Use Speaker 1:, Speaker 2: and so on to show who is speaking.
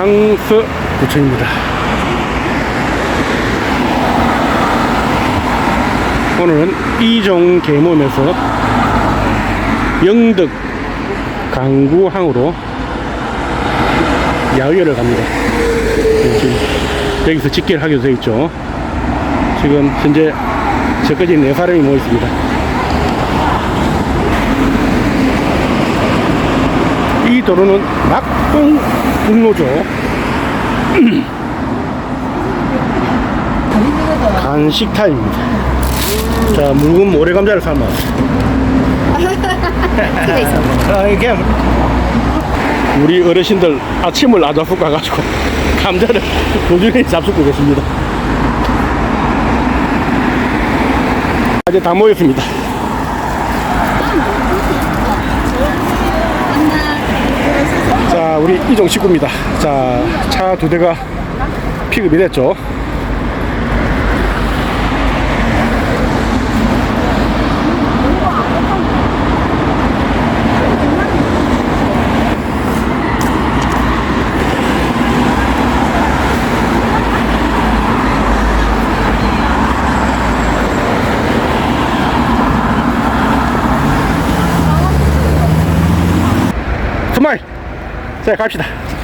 Speaker 1: 상서 구청입니다. 오늘은 이종 계mom에서 영덕 강구항으로 야외를 갑니다. 네, 지금 여기서 직계를 하기로 되어 있죠. 지금 현재 저까지 네 사람이 모여 있습니다. 이 도로는 낙동 북로죠. 간식 타임입니다. 자, 묽은 모래감자를
Speaker 2: 있어.
Speaker 1: 아, 이게 우리 어르신들 아침을 아자ፉ 가가지고 감자를 꾸준히 잡수고 계십니다. 이제 다 모였습니다. 자, 우리 이종 식구입니다. 자, 차 두 대가 픽업이 됐죠. 스마일! 자, 갑시다.